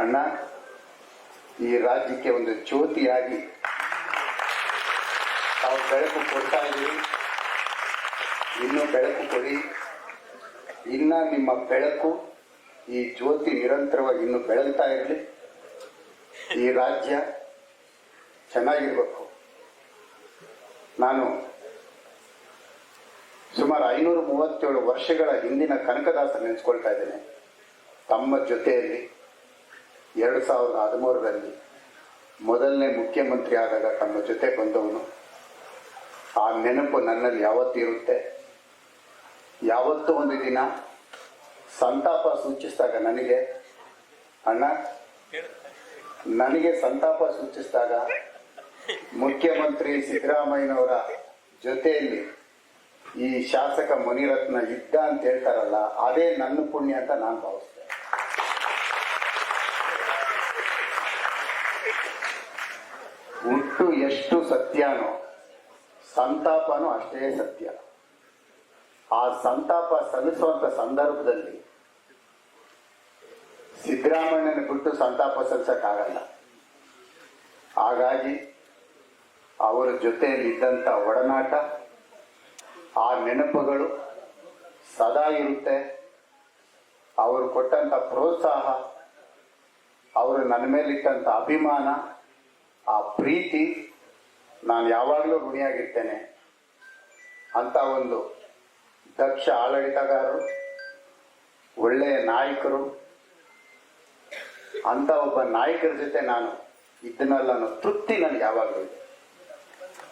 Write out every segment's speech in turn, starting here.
ಅಣ್ಣ, ಈ ರಾಜ್ಯಕ್ಕೆ ಒಂದು ಜ್ಯೋತಿಯಾಗಿ ತಾವು ಬೆಳಕು ಕೊಡ್ತಾ ಇದ್ದೀವಿ ಇನ್ನೂ ಬೆಳಕು ಕೊಡಿ. ಇನ್ನ ನಿಮ್ಮ ಬೆಳಕು, ಈ ಜ್ಯೋತಿ ನಿರಂತರವಾಗಿ ಇನ್ನು ಬೆಳಗ್ತಾ ಇರಲಿ. ಈ ರಾಜ್ಯ ಚೆನ್ನಾಗಿರ್ಬೇಕು. ನಾನು ಸುಮಾರು ಐನೂರ ಮೂವತ್ತೇಳು ವರ್ಷಗಳ ಹಿಂದಿನ ಕನಕದಾಸ ನೆನೆಸ್ಕೊಳ್ತಾ ಇದ್ದೇನೆ. ತಮ್ಮ ಜೊತೆಯಲ್ಲಿ ಎರಡು ಸಾವಿರದ ಹದಿಮೂರರಲ್ಲಿ ಮೊದಲನೇ ಮುಖ್ಯಮಂತ್ರಿ ಆದಾಗ ತಮ್ಮ ಜೊತೆ ಬಂದವನು. ಆ ನೆನಪು ನನ್ನಲ್ಲಿ ಯಾವತ್ತೂ ಇರುತ್ತೆ. ಯಾವತ್ತೂ ಒಂದು ದಿನ ಸಂತಾಪ ಸೂಚಿಸಿದಾಗ ನನಗೆ, ಅಣ್ಣ, ನನಗೆ ಸಂತಾಪ ಸೂಚಿಸಿದಾಗ ಮುಖ್ಯಮಂತ್ರಿ ಸಿದ್ದರಾಮಯ್ಯನವರ ಜೊತೆಯಲ್ಲಿ ಈ ಶಾಸಕ ಮುನಿರತ್ನ ಇದ್ದ ಅಂತ ಹೇಳ್ತಾರಲ್ಲ, ಅದೇ ನನ್ನ ಪುಣ್ಯ ಅಂತ ನಾನು ಭಾವಿಸ್ತೇನೆ. ಎಷ್ಟು ಸತ್ಯನೋ, ಸಂತಾಪನೂ ಅಷ್ಟೇ ಸತ್ಯ. ಆ ಸಂತಾಪ ಸಲ್ಲಿಸುವಂತ ಸಂದರ್ಭದಲ್ಲಿ ಸಿದ್ದರಾಮಯ್ಯನ ಬಿಟ್ಟು ಸಂತಾಪ ಸಲ್ಲಿಸಕ್ಕಾಗಲ್ಲ. ಹಾಗಾಗಿ ಅವರ ಜೊತೆಯಲ್ಲಿ ಇದ್ದಂತ ಒಡನಾಟ, ಆ ನೆನಪುಗಳು ಸದಾ ಇರುತ್ತೆ. ಅವರು ಕೊಟ್ಟಂತ ಪ್ರೋತ್ಸಾಹ, ಅವರು ನನ್ನ ಮೇಲಿಟ್ಟಂತ ಅಭಿಮಾನ, ಆ ಪ್ರೀತಿ ನಾನು ಯಾವಾಗಲೂ ಋಣಿಯಾಗಿರ್ತೇನೆ ಅಂತ ಒಂದು ದಕ್ಷ ಆಡಳಿತಗಾರರು, ಒಳ್ಳೆಯ ನಾಯಕರು, ಅಂತ ಒಬ್ಬ ನಾಯಕರ ಜೊತೆ ನಾನು ಇದನ್ನೆಲ್ಲ ತೃಪ್ತಿ ನನಗೆ ಯಾವಾಗಲೂ ಇದೆ.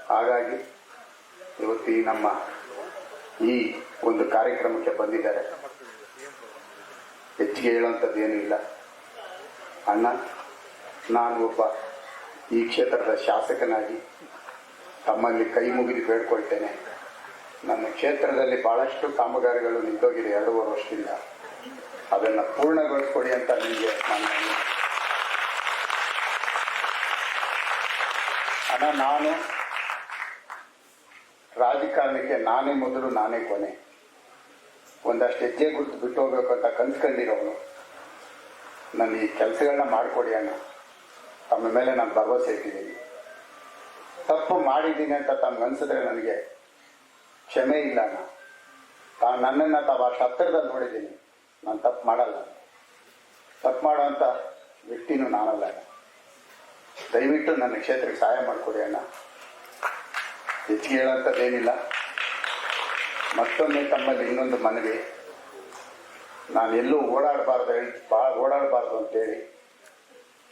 ಹಾಗಾಗಿ ಇವತ್ತು ಈ ನಮ್ಮ ಈ ಒಂದು ಕಾರ್ಯಕ್ರಮಕ್ಕೆ ಬಂದಿದ್ದಾರೆ. ಹೆಚ್ಚಿಗೆ ಹೇಳುವಂಥದ್ದು ಏನೂ ಇಲ್ಲ. ಅಣ್ಣ, ನಾನು ಒಬ್ಬ ಈ ಕ್ಷೇತ್ರದ ಶಾಸಕನಾಗಿ ತಮ್ಮಲ್ಲಿ ಕೈ ಮುಗಿದು ಬೇಡ್ಕೊಳ್ತೇನೆ. ನನ್ನ ಕ್ಷೇತ್ರದಲ್ಲಿ ಬಹಳಷ್ಟು ಕಾಮಗಾರಿಗಳು ನಿಂತೋಗಿದೆ ಎರಡೂವರೆ ವರ್ಷದಿಂದ. ಅದನ್ನು ಪೂರ್ಣಗೊಳಿಸ್ಕೊಡಿ ಅಂತ ನಿಮಗೆ ನಾನು ಅಣ್ಣ, ನಾನು ರಾಜಕಾರಣಕ್ಕೆ ನಾನೇ ಮೊದಲು ನಾನೇ ಕೊನೆ. ಒಂದಷ್ಟು ಹೆಜ್ಜೆ ಗುರುತು ಬಿಟ್ಟು ಹೋಗ್ಬೇಕು ಅಂತ ಕನ್ಸ್ಕೊಂಡಿರೋನು. ನನ್ನ ಈ ಕೆಲಸಗಳನ್ನ ಮಾಡಿಕೊಡಿ ಅಣ್ಣ. ತಮ್ಮ ಮೇಲೆ ನಾನು ಭರವಸೆ ಇಟ್ಟಿದ್ದೀನಿ. ತಪ್ಪು ಮಾಡಿದ್ದೀನಿ ಅಂತ ತಮ್ಗೆ ಅನ್ಸಿದ್ರೆ ನನಗೆ ಕ್ಷಮೆ ಇಲ್ಲ ನಾನು ತಾನು ನನ್ನನ್ನು ತಾವು ಅಷ್ಟು ಹತ್ತಿರದಲ್ಲಿ ನೋಡಿದ್ದೀನಿ. ನಾನು ತಪ್ಪು ಮಾಡಲ್ಲ. ತಪ್ಪು ಮಾಡುವಂಥ ವ್ಯಕ್ತಿನೂ ನಾನಲ್ಲ ದಯವಿಟ್ಟು ನನ್ನ ಕ್ಷೇತ್ರಕ್ಕೆ ಸಹಾಯ ಮಾಡಿಕೊಡಿ ಅಣ್ಣ. ಹೆಚ್ಚಿಗೆ ಹೇಳೋಂಥದ್ದೇನಿಲ್ಲ ಮತ್ತೊಮ್ಮೆ ತಮ್ಮಲ್ಲಿ ಇನ್ನೊಂದು ಮನವಿ. ನಾನು ಎಲ್ಲೂ ಓಡಾಡಬಾರ್ದು ಹೇಳಿ ಭಾಳ ಓಡಾಡಬಾರ್ದು ಅಂತೇಳಿ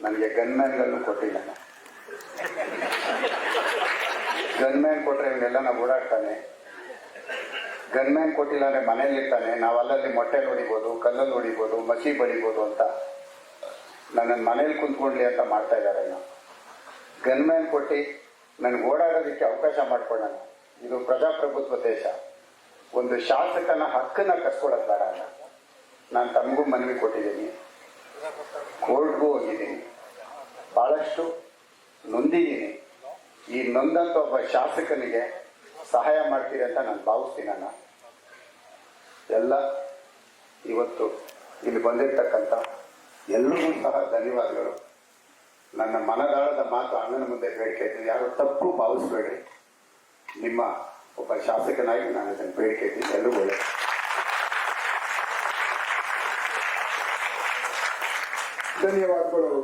ನನಗೆ ಗನ್ಮ್ಯಾನ್ಗಳನ್ನು ಕೊಟ್ಟಿಲ್ಲ ಗನ್ಮ್ಯಾನ್ ಕೊಟ್ಟರೆ ಇವನ್ನೆಲ್ಲ ನಾವು ಓಡಾಡ್ತಾನೆ. ಗನ್ಮ್ಯಾನ್ ಕೊಟ್ಟಿಲ್ಲ ಅಂದರೆ ಇರ್ತಾನೆ. ನಾವು ಅಲ್ಲಲ್ಲಿ ಮೊಟ್ಟೆಲಿ ಹೊಡಿಬೋದು, ಕಲ್ಲಲ್ಲಿ ಹೊಡಿಬೋದು, ಮಸಿ ಬಡಿಬೋದು ಅಂತ. ನನ್ನನ್ನು ಮನೇಲಿ ಕುಂತ್ಕೊಳ್ಳಿ ಅಂತ ಮಾಡ್ತಾ ಇದ್ದಾರೆ ಗನ್ಮ್ಯಾನ್ ಕೊಟ್ಟು ನನಗೆ ಓಡಾಡೋದಕ್ಕೆ ಅವಕಾಶ ಮಾಡ್ಕೊಳ್ಳೋಣ. ಇದು ಪ್ರಜಾಪ್ರಭುತ್ವ ದೇಶ. ಒಂದು ಶಾಸಕನ ಹಕ್ಕನ್ನ ಬೇಡ ಅಲ್ಲ ನಾನು ತಮಗೂ ಮನವಿ ಕೊಟ್ಟಿದ್ದೀನಿ. ಕೋರ್ಟ್ಗೂ ಹೋಗಿದ್ದೀನಿ. ಬಹಳಷ್ಟು ನೊಂದಿದ್ದೀನಿ. ಈ ನೊಂದಂತ ಒಬ್ಬ ಶಾಸಕನಿಗೆ ಸಹಾಯ ಮಾಡ್ತೀರಿ ಅಂತ ನಾನು ಭಾವಿಸ್ತೀನಣ್ಣ ಎಲ್ಲ ಇವತ್ತು ಇಲ್ಲಿ ಬಂದಿರ್ತಕ್ಕಂಥ ಎಲ್ಲರಿಗೂ ಸಹ ಧನ್ಯವಾದಗಳು. ನನ್ನ ಮನದಾಳದ ಮಾತು ಅಣ್ಣನ ಮುಂದೆ ಬೇಡಿಕೆ ಇದ್ದೀನಿ. ಯಾರು ತಪ್ಪು ಭಾವಿಸ್ಬೇಡಿ. ನಿಮ್ಮ ಒಬ್ಬ ಶಾಸಕನಾಗಿ ನಾನು ಇದನ್ನು ಬೇಡಿಕೆ ಇದ್ದೀನಿ. ಎಲ್ಲರಿಗೂ ಧನ್ಯವಾದಗಳು.